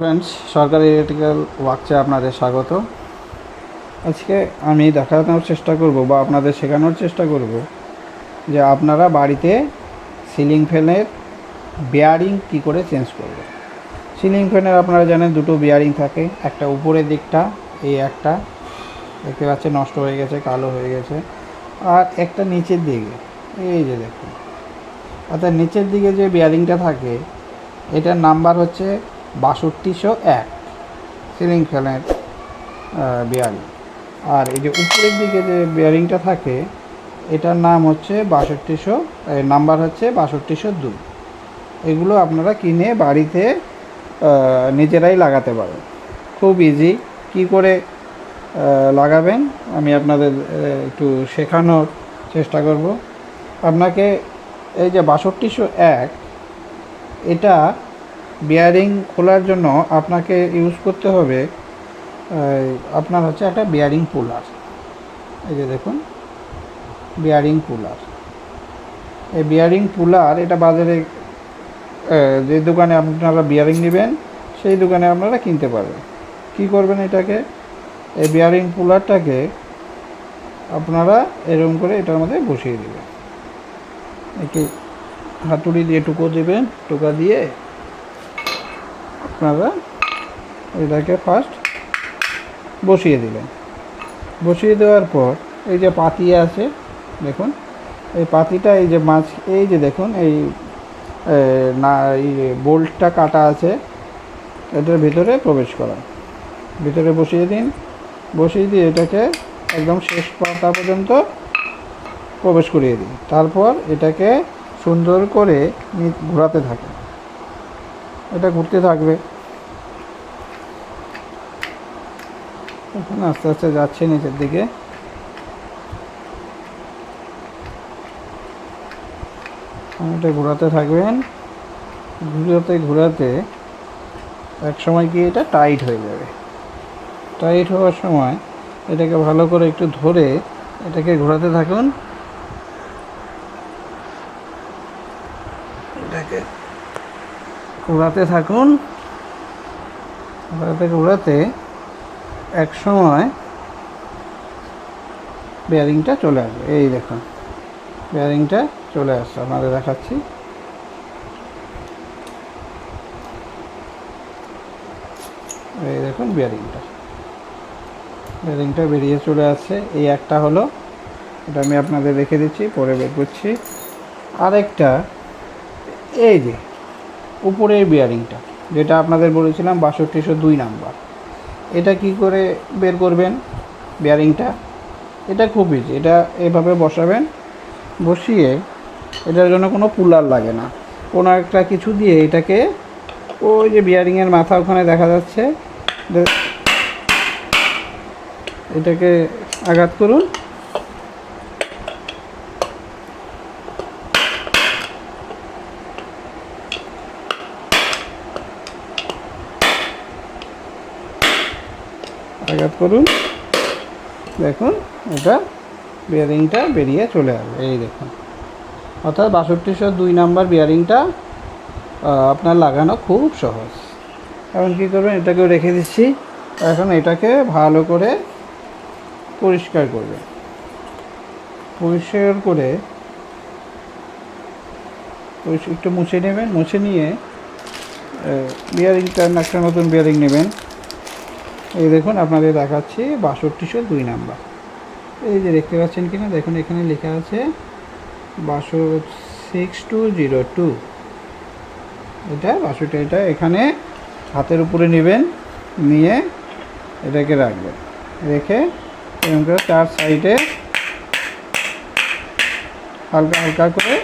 Friends সরকারি electrical ওয়ার্কসে আপনাদের স্বাগত। আজকে আমি দেখানোর চেষ্টা করব বা আপনাদের শেখানোর চেষ্টা করব যে আপনারা বাড়িতে সিলিং ফ্যানের বেয়ারিং কি করে চেঞ্জ করবে সিলিং ফ্যানের আপনারা জানেন দুটো বেয়ারিং থাকে, একটা উপরের দিকটা, এই একটা, দেখতে পাচ্ছেন নষ্ট হয়ে গেছে, কালো হয়ে গেছে। আর একটা নিচের দিকে, এই যে দেখুন। অর্থাৎ নিচের দিকে যে বেয়ারিংটা থাকে, এটার নাম্বার হচ্ছে বাষট্টিশো এক সিলিং ফ্যানের বেয়ারিং আর এই যে উপরের দিকে যে বেয়ারিংটা থাকে, এটার নাম হচ্ছে বাষট্টিশো নাম্বার হচ্ছে বাষট্টিশো দুই। এগুলো আপনারা কিনে বাড়িতে নিজেরাই লাগাতে পারেন। খুব ইজি কি করে লাগাবেন, আমি আপনাদের একটু শেখানোর চেষ্টা করব। আপনাকে এই যে বাষট্টিশো এক, এটা বিয়ারিং খোলার জন্য আপনাকে ইউজ করতে হবে আপনার হচ্ছে একটা বিয়ারিং পুলার এই যে দেখুন বিয়ারিং পুলার এই বিয়ারিং পুলার এটা বাজারে যে দোকানে আপনারা বিয়ারিং নেবেন, সেই দোকানে আপনারা কিনতে পারবেন। কি করবেন এটাকে? এই বিয়ারিং পুলারটাকে আপনারা এরকম করে এটার মধ্যে বসিয়ে দেবেন। একটু হাতুড়ি দিয়ে টুকো দেবেন, টোকা দিয়ে আপনারা এটাকে ফার্স্ট বসিয়ে দিলেন বসিয়ে দেওয়ার পর এই যে পাতি আছে, দেখুন, এই পাতিটা এই যে মাছ, এই যে দেখুন, এই না, এই বোল্টটা কাটা আছে, এটার ভিতরে প্রবেশ করা। ভিতরে বসিয়ে দিন। বসিয়ে দিয়ে এটাকে একদম শেষ পাতা পর্যন্ত প্রবেশ করিয়ে দিন। তারপর এটাকে সুন্দর করে ঘোরাতে থাকে এটা ঘুরতে থাকবে। এখন আস্তে আস্তে যাচ্ছে নিচের দিকে। এটা ঘোরাতে থাকবেন। ঘুরাতে ঘোরাতে এক সময় গিয়ে এটা টাইট হয়ে যাবে। টাইট হওয়ার সময় এটাকে ভালো করে একটু ধরে এটাকে ঘোরাতে থাকুন। এটাকে ঘোরাতে থাকুন। ঘোরাতে ঘোরাতে এক সময় বেয়ারিংটা চলে আসবে। এই দেখুন বেয়ারিংটা চলে আসছে, আপনাদের দেখাচ্ছি। এই দেখুন বেয়ারিংটা বেয়ারিংটা বেরিয়ে চলে আসছে। এই একটা হলো, এটা আমি আপনাদের রেখে দিচ্ছি, পরে বের করছি। আরেকটা, এই যে, উপরের বিয়ারিংটা যেটা আপনাদের বলেছিলাম বাষট্টিশো দুই নাম্বার। এটা কি করে বের করবেন? বিয়ারিংটা এটা খুব ইজি এটা এভাবে বসাবেন। বসিয়ে এটার জন্য কোনো পুলার লাগে না। কোনো একটা কিছু দিয়ে এটাকে ওই যে বিয়ারিংয়ের মাথা ওখানে দেখা যাচ্ছে। এটাকে আঘাত করুন। আঘাত করুন। দেখুন, এটা বিয়ারিংটা বেরিয়ে চলে আসবে। এই দেখুন। অর্থাৎ বাষট্টিশো দুই নাম্বার বিয়ারিংটা আপনার লাগানো খুব সহজ। এখন কী করবেন? এটাকেও রেখে দিচ্ছি। এখন এটাকে ভালো করে পরিষ্কার করবে পরিষ্কার করে একটু মুছে নেবেন। মুছে নিয়ে বিয়ারিংটা একটা নতুন বিয়ারিং নেবেন। এই দেখুন, আপনাদের দেখাচ্ছি বাষট্টিশো দুই নাম্বার। এই যে দেখতে পাচ্ছেন কিনা, দেখুন এখানে লেখা আছে বাষো সিক্স টু জিরো টু। এটা বাষট্টি, এটা এখানে হাতের উপরে নেবেন, নিয়ে এটাকে রাখবেন। রেখে এরকম করে চার সাইডে হালকা হালকা করে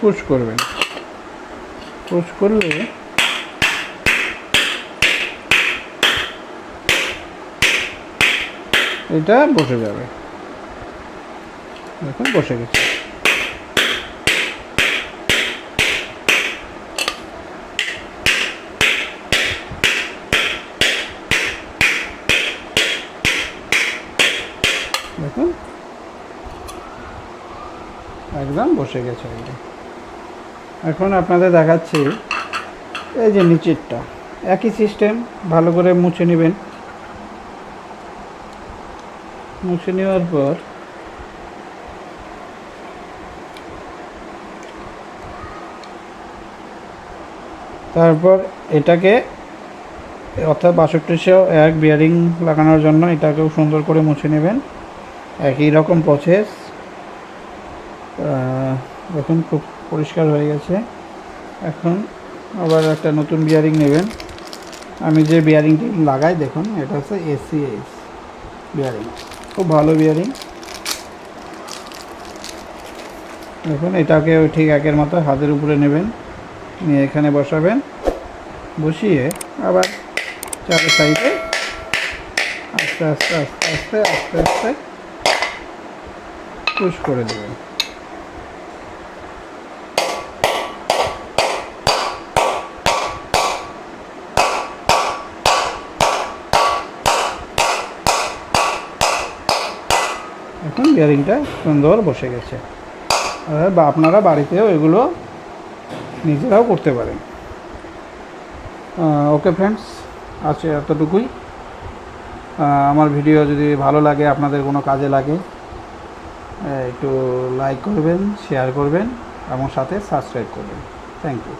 পুশ করবেন। পুশ করলে এটা বসে যাবে। দেখুন বসে গেছে। দেখুন একদম বসে গেছে এটা এখন আপনাদের দেখাচ্ছি, এই যে নিচেরটা। একই সিস্টেম ভালো করে মুছে নেবেন। মুছে নেওয়ার পর তারপর এটাকে অর্থাৎ বাষট্টিশো এক বিয়ারিং লাগানোর জন্য এটাকেও সুন্দর করে মুছে নেবেন। একই রকম প্রসেস দেখুন, খুব পরিষ্কার হয়ে গেছে। এখন আবার একটা নতুন বিয়ারিং নেবেন। আমি যে বিয়ারিংটি লাগাই, দেখুন, এটা হচ্ছে এসিএস বিয়ারিং খুব ভালো বিয়ারিং দেখুন এটাকে ঠিক একের মতো হাতের উপরে নেবেন নিয়ে এখানে বসাবেন বসিয়ে আবার চারের সাইডে আস্তে আস্তে আস্তে আস্তে আস্তে আস্তে পুশ করে দেবেন এখন বিয়ারিংটা সুন্দর বসে গেছে। বা আপনারা বাড়িতেও এগুলো নিজেরাও করতে পারেন। ওকে ফ্রেন্ডস আছে এতটুকুই। আমার ভিডিও যদি ভালো লাগে, আপনাদের কোনো কাজে লাগে একটু লাইক করবেন শেয়ার করবেন এবং সাথে সাবস্ক্রাইব করবেন। Thank you